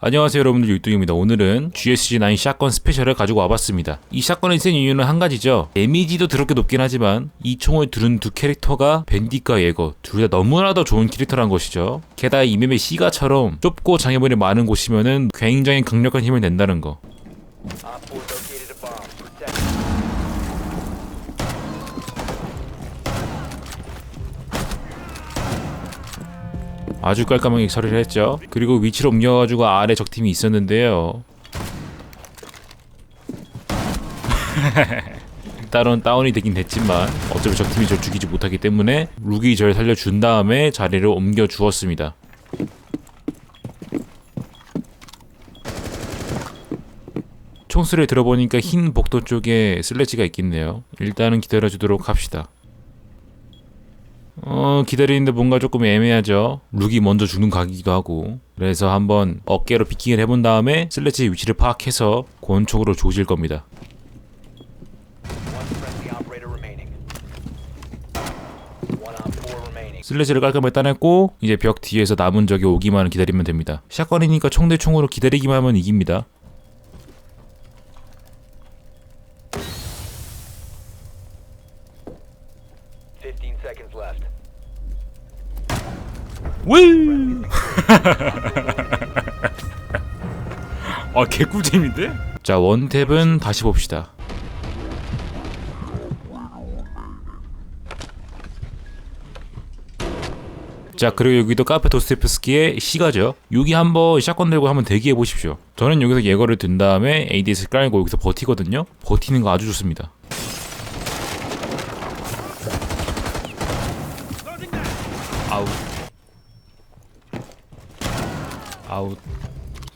안녕하세요 여러분들. 유뚱입니다. 오늘은 GSG9 샷건 스페셜을 가지고 와봤습니다. 이 샷건을 쓴 이유는 한 가지죠. 데미지도 더럽게 높긴 하지만 이 총을 두른 두 캐릭터가 밴디과 예거 둘 다 너무나도 좋은 캐릭터란 것이죠. 게다가 이 맵의 시가처럼 좁고 장애물이 많은 곳이면은 굉장히 강력한 힘을 낸다는 거. Op 아주 깔끔하게 처리를 했죠. 그리고 위치를 옮겨가지고 아래 적팀이 있었는데요. 따론 다운이 되긴 됐지만 어차피 적팀이 절 죽이지 못하기 때문에 룩이 절 살려준 다음에 자리를 옮겨 주었습니다. 총소리를 들어보니까 흰 복도 쪽에 슬래지가 있겠네요. 일단은 기다려주도록 합시다 어 기다리는데 뭔가 조금 애매하죠. 룩이 먼저 죽는 각이기도 하고. 그래서 한번 어깨로 피킹을 해본 다음에 슬래지의 위치를 파악해서 권총으로 조질 겁니다. One friendly operator remaining. One op 4 remaining. 슬래지를 깔끔하게 따냈고 이제 벽 뒤에서 남은 적이 오기만 기다리면 됩니다. 샷건이니까 총대 총으로 기다리기만 하면 이깁니다 왜? 아 개꿀잼인데? 자 원탭은 다시 봅시다. 자 그리고 여기도 카페 도스테프스키의 시가죠. 여기 한번 샷건 들고 한번 대기해 보십시오. 저는 여기서 예거를 든 다음에 ADS 깔고 여기서 버티거든요. 버티는 거 아주 좋습니다. 아웃 아웃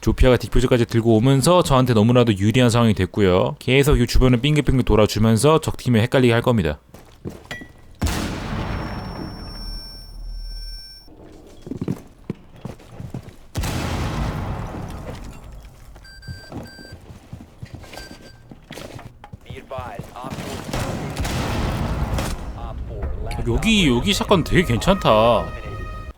조피아가 딕표즈까지 들고 오면서 저한테 너무나도 유리한 상황이 됐고요. 계속 이 주변을 빙글빙글 돌아주면서 적팀에 헷갈리게 할 겁니다. Be advised. Op 4. Op 4. Last 여기 여기 샷건 되게 괜찮다.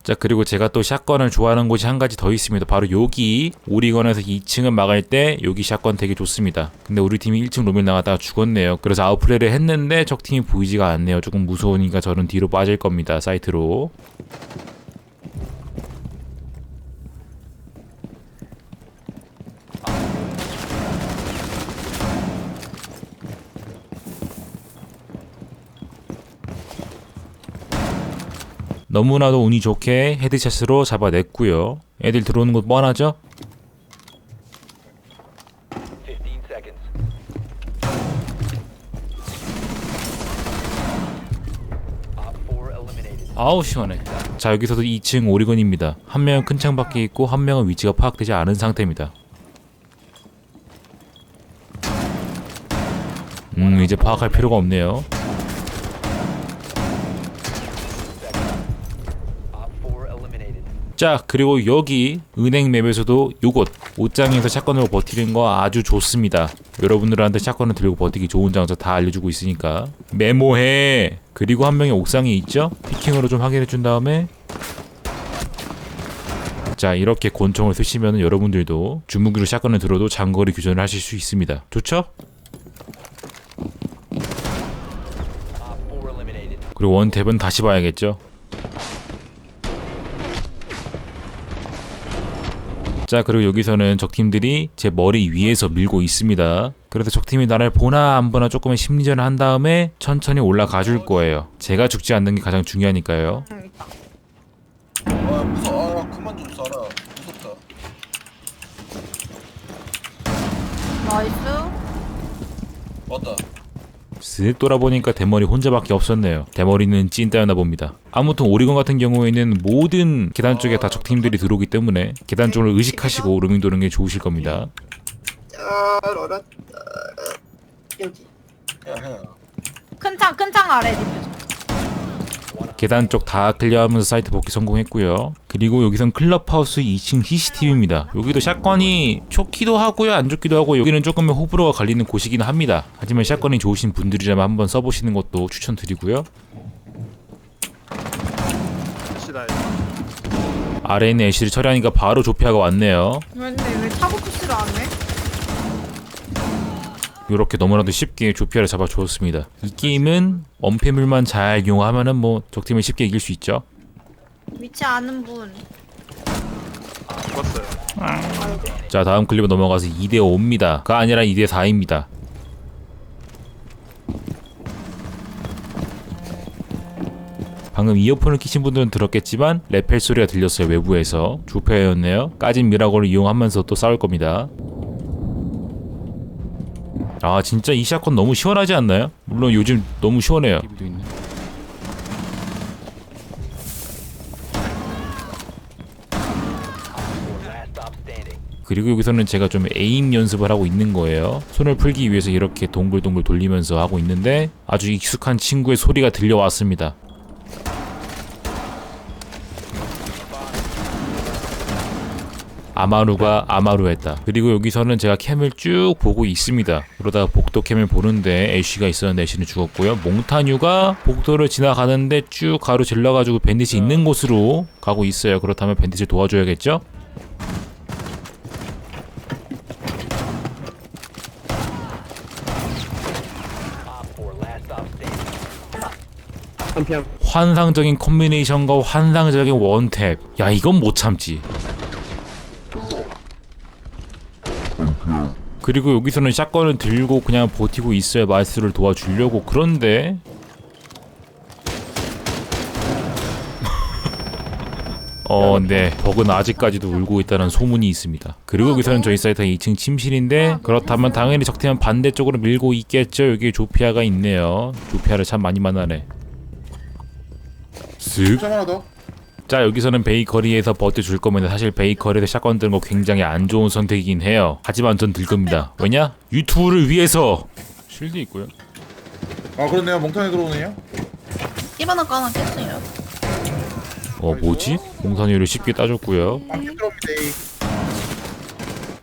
자 그리고 제가 또 샷건을 좋아하는 곳이 한 가지 더 있습니다. 바로 여기 오리건에서 2층을 막을 때 여기 샷건 되게 좋습니다. 근데 우리 팀이 1층 로밀 나갔다가 죽었네요. 그래서 아웃플레이를 했는데 적 팀이 보이지가 않네요. 조금 무서우니까 저는 뒤로 빠질 겁니다. 사이트로. 너무나도 운이 좋게 헤드샷으로 잡아냈고요. 애들 들어오는 것 뻔하죠? 15 seconds. Op 4 eliminated. 아우 시원해. 자 여기서도 2층 오리건입니다. 한 명은 큰 창 밖에 있고 한 명은 위치가 파악되지 않은 상태입니다. 음 이제 파악할 필요가 없네요. 자 그리고 여기 은행 맵에서도 요곳 옷장에서 샷건으로 버티는 거 아주 좋습니다 여러분들한테 샷건을 들고 버티기 좋은 장소 다 알려주고 있으니까 메모해 그리고 한 명이 옥상에 있죠 피킹으로 좀 확인해 준 다음에 자 이렇게 권총을 쓰시면 여러분들도 주무기로 샷건을 들어도 장거리 교전을 하실 수 있습니다 좋죠? Op 4 eliminated. 그리고 원탭은 다시 봐야겠죠. 자 그리고 여기서는 적팀들이 제 머리 위에서 밀고 있습니다. 그래서 적팀이 나를 보나 안 보나 조금의 심리전을 한 다음에 천천히 올라가 줄 거예요. 제가 죽지 않는 게 가장 중요하니까요. 아 무서워 아 그만 좀 쏴라 무섭다 나이스. 맞다 쓱 돌아보니까 대머리 혼자밖에 없었네요. 대머리는 찐따였나 봅니다. 아무튼 오리건 같은 경우에는 모든 계단 쪽에 다 적팀들이 들어오기 때문에 계단 쪽을 의식하시고 로밍 도는 게 좋으실 겁니다. 아 알았다 여기. 야 해 큰 창, 큰 창 아래 디퓨저. 계단 쪽 다 클리어하면서 사이트 복귀 성공했고요. 그리고 여기선 클럽하우스 2층 CCTV입니다. 여기도 샷건이 좋기도 하고요, 안 좋기도 하고 여기는 조금의 호불호가 갈리는 곳이긴 합니다. 하지만 샷건이 좋으신 분들이라면 한번 써보시는 것도 추천드리고요. 아래에 있는 애쉬를 처리하니까 바로 조피아가 왔네요. 근데 왜 차고 푸시를 안 해? 이렇게 너무나도 쉽게 조피아를 잡아주었습니다. 이 게임은 언패물만 잘 이용하면은 뭐 적팀을 쉽게 이길 수 있죠. 위치 아는 분. 아 죽었어요. 자 다음 클립으로 넘어가서 2대 5입니다. 가 아니라 2대 4입니다. 방금 이어폰을 끼신 분들은 들었겠지만 레펠 소리가 들렸어요 외부에서 조폐였네요 까진 미라골을 이용하면서 또 싸울 겁니다 아 진짜 이 샷건 너무 시원하지 않나요? 물론 요즘 너무 시원해요. 그리고 여기서는 제가 좀 에임 연습을 하고 있는 거예요. 손을 풀기 위해서 이렇게 동글동글 돌리면서 하고 있는데 아주 익숙한 친구의 소리가 들려왔습니다. 아마루가 아마루했다. 그리고 여기서는 제가 캠을 쭉 보고 있습니다. 그러다가 복도 캠을 보는데 애쉬가 있었는데 애쉬는 죽었고요. 몽타뉴가 복도를 지나가는데 쭉 가로질러가지고 밴딧이 있는 곳으로 가고 있어요. 그렇다면 밴딧을 도와줘야겠죠? Op 4 last stop standing. 환상적인 콤비네이션과 환상적인 원탭. 야, 이건 못 참지. 그리고 여기서는 샷건을 들고 그냥 버티고 있어야 마이스를 도와주려고 그런데 어, 네. 버그는 아직까지도 울고 있다는 소문이 있습니다. 그리고 여기서는 저희 사이트가 2층 침실인데 그렇다면 당연히 적팀은 반대쪽으로 밀고 있겠죠. 여기 조피아가 있네요. 조피아를 참 많이 만나네. 쓱. 점 하나 더. 자 여기서는 베이커리에서 버텨 줄 거면 사실 베이커리에서 샷건 드는 거 굉장히 안 좋은 선택이긴 해요 하지만 전 들 겁니다 왜냐? 유튜브를 위해서 쉴드 있고요 아 그렇네요. 몽탄에 들어오네요. 이번 학과 하나 깼어요. 어 뭐지? 공산유를 쉽게 따줬고요 빵집 들어옵니다.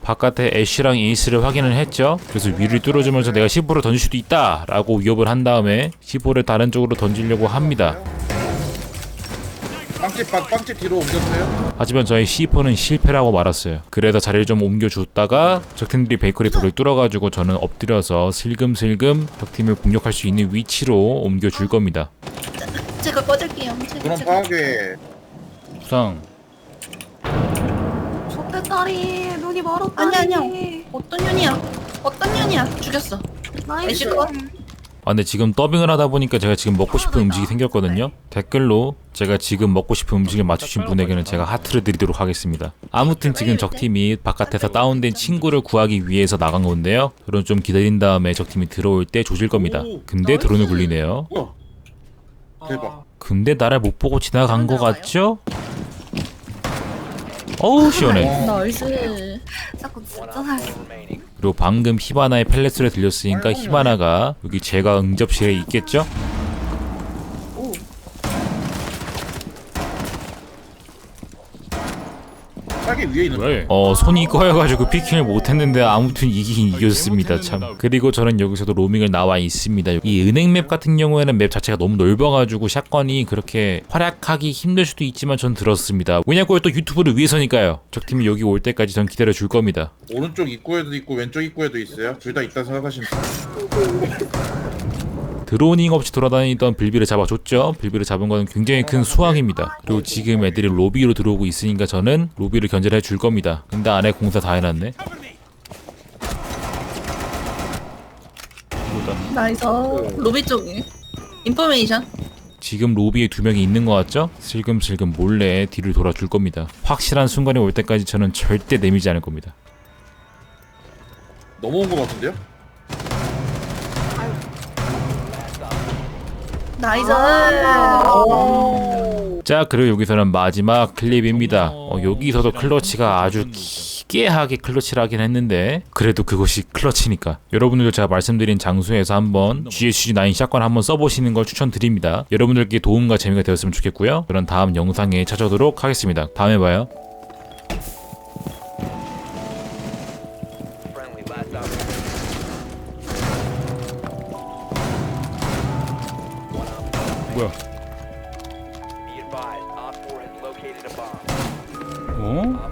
바깥에 애쉬랑 에이스를 확인을 했죠 그래서 위를 뚫어주면서 내가 15를 던질 수도 있다 라고 위협을 한 다음에 15를 다른 쪽으로 던지려고 합니다 빵집 빵 빵집 뒤로 옮겼어요. 하지만 저희 C4는 실패라고 말았어요. 그래서 자리를 좀 옮겨줬다가 적팀들이 베이커리 벽을 뚫어가지고 저는 엎드려서 슬금슬금 적팀을 공격할 수 있는 위치로 옮겨줄 겁니다. 제가 꺼질게요. 제가 그럼 제가. 우상 좋대딸이 눈이 멀었다. 아니, 아니 아니요. 아니요. 어떤 년이야? 어떤 년이야? 죽였어. 애쉬 거? 아 근데 지금 더빙을 하다 보니까 제가 지금 먹고 싶은 음식이 생겼거든요. 댓글로 제가 지금 먹고 싶은 음식을 맞추신 분에게는 제가 하트를 드리도록 하겠습니다. 아무튼 지금 적팀이 바깥에서 다운된 친구를 구하기 위해서 나간 건데요. 그럼 좀 기다린 다음에 적팀이 들어올 때 조질 겁니다. 근데 드론을 굴리네요. 대박. 근데 나를 못 보고 지나간 거 같죠? 어우 시원해. 나이스. 자꾸 진짜 One op 4 remaining. 그리고 방금 히바나의 펠렛 소리 들렸으니까 히바나가 여기 제가 응접실에 있겠죠? 딸기 위에 있는. 어 손이 꺼여가지고 피킹을 못했는데 아무튼 이기긴 이겼습니다 참 그리고 저는 여기서도 로밍을 나와 있습니다 이 은행 맵 같은 경우에는 맵 자체가 너무 넓어가지고 샷건이 그렇게 활약하기 힘들 수도 있지만 전 들었습니다 왜냐고 또 유튜브를 위해서니까요 적팀이 여기 올 때까지 전 기다려 줄 겁니다 오른쪽 입구에도 있고 왼쪽 입구에도 있어요. 둘 다 있다 생각하시면 돼요. 드로닝 없이 돌아다니던 빌비를 잡아줬죠. 빌비를 잡은 건 굉장히 큰 수확입니다. 그리고 지금 애들이 로비로 들어오고 있으니까 저는 로비를 견제해 줄 겁니다. 근데 안에 공사 다 해놨네. 나이스. 로비 쪽에. 인포메이션. 지금 로비에 두 명이 있는 것 같죠? 슬금슬금 몰래 뒤를 돌아줄 겁니다. 확실한 순간이 올 때까지 저는 절대 내밀지 않을 겁니다. 넘어온 것 같은데요? 나이스. 자, 그리고 여기서는 마지막 클립입니다. 어, 여기서도 클러치가 아주 기괴하게 클러치를 하긴 했는데 그래도 그것이 클러치니까 여러분들도 제가 말씀드린 장소에서 한번 GSG9 샷건 한번 써보시는 걸 추천드립니다. 여러분들께 도움과 재미가 되었으면 좋겠고요. 그럼 다음 영상에 찾아오도록 하겠습니다. 다음에 봐요. 어?